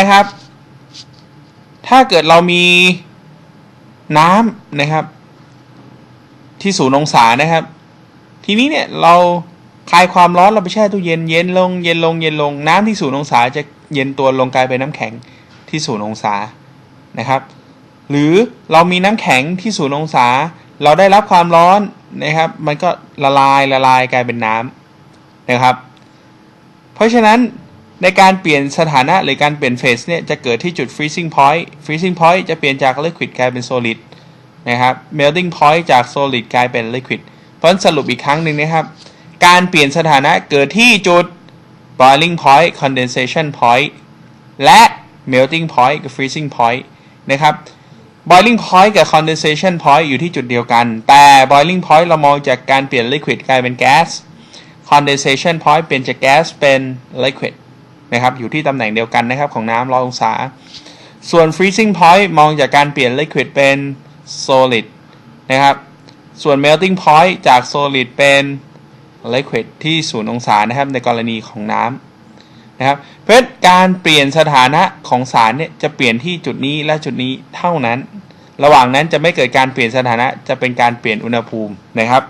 นะครับ ถ้าเกิดเรามีน้ำนะครับ ที่ศูนย์องศานะครับ ทีนี้เนี่ยเราคลายความร้อนเราไปแช่ตู้เย็นเย็นลงเย็นลงเย็นลงน้ำที่ศูนย์องศาจะเย็นตัวลงกลายเป็นน้ำแข็งที่ศูนย์องศานะครับ หรือเรามีน้ำแข็งที่ศูนย์องศา เราได้รับความร้อนนะครับ มันก็ละลายละลายกลายเป็นน้ำนะครับ เพราะฉะนั้น ในการเปลี่ยนสถานะหรือการเปลี่ยนเฟสเนี่ยจะเกิดที่จุด freezing point freezing point จะเปลี่ยนจาก liquid กลายเป็น solid นะครับ melting point จาก solid กลายเป็น liquid เพราะสรุปอีกครั้งหนึ่งนะครับ การเปลี่ยนสถานะเกิดที่จุด boiling point condensation point และ melting point กับ freezing point นะครับ boiling point กับ condensation point อยู่ที่จุดเดียวกัน แต่ boiling point เรามองจากการเปลี่ยน liquid กลายเป็น gas condensation point เปลี่ยนจาก gas เป็น liquid นะครับอยู่ที่ตำแหน่งเดียวกันนะครับของน้ำร้อยองศา ส่วน freezing point มองจากการเปลี่ยน liquid เป็น solid นะครับส่วน melting point จาก solid เป็น liquid ที่ศูนย์องศานะครับในกรณีของน้ำนะครับเพราะฉะนั้นการเปลี่ยนสถานะของสารเนี่ยจะเปลี่ยนที่จุดนี้และจุดนี้เท่านั้น ระหว่างนั้นจะไม่เกิดการเปลี่ยนสถานะจะเป็นการเปลี่ยนอุณหภูมินะครับ